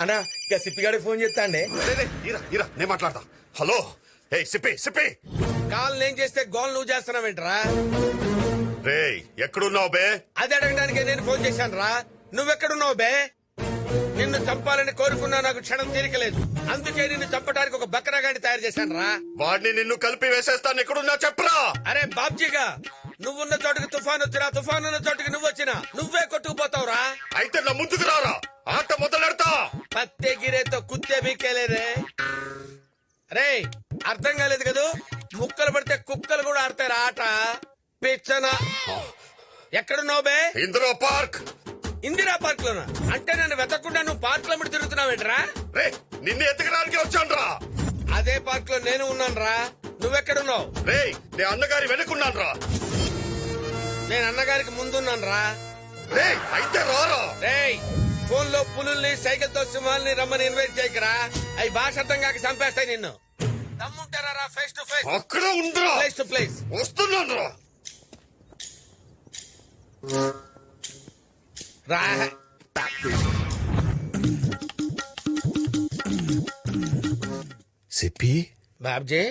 అన్నా ఇక సిప్పిగాడికి ఫోన్ చేస్తా అండి. నేను మాట్లాడతా. హలో ఏ సిప్పి సిప్పి. కాల్ నేను చేస్తే గోల్ నువ్వు చేస్తున్నావేంట్రా రే ఎక్కడున్నావు బే? అది అడగడానికి నేను ఫోన్ చేశాను రా. నువ్వెక్కడున్నావు బే? నిన్ను చంపాలని కోరుకున్నా నాకు క్షణం తీరికలేదు. అందుకే నిన్ను చంపడానికి ఒక బక్రాగాడిని తయారు చేశాను రా. వాడిని నిన్ను కలిపి వేసేస్తాను. ఎక్కడున్నా చెప్పరా. అరే బాబ్జీగా. నువ్వున్న చోటుకి తుఫాన్ వచ్చినా తుఫాన్ ఉన్న చోటుకి నువ్వు వచ్చినా నువ్వే కొట్టుకుపోతావురా. అయితే నా ముందుకు రారా. ఆట మొదలెడతా. పత్తే గిరేతో కుత్తే బీకేలేరే రే. అర్థం కాలేదు కదూ? ముక్కలు పడితే కుక్కలు కూడా ఆడతారు ఆట. పిచ్చన. ఎక్కడున్నావు బే? ఇందిరా పార్క్. ఇందిరా పార్క్ లోనా అంటే నన్ను వెతకుండా నువ్వు పార్క్లో ముడి తిరుగుతున్నావేంట్రా రే నిన్ను ఎతకడానికి వచ్చాను రా అదే పార్క్లో నేను ఉన్నాను రా నువ్వెక్కడున్నావు? రే నే అన్నగారి వెనుకున్నాను రా నేను అన్నగారికి ముందున్నాను రా రే అయితే రారా. రేయ్ ఫోన్లో పులుల్ని సైకిల్తో సింహాల్ని రమ్మని ఇన్వైట్ చేయకరా. అవి భాష అర్థం కాక చంపేస్తాయి నిన్ను. దమ్ముంటారా రా ఫేస్ టు ఫేస్ అక్కడ ఉందిరా ప్లేస్ టు ప్లేస్ వస్తున్నాను రా. రా. సిప్పి? బాబ్జీ?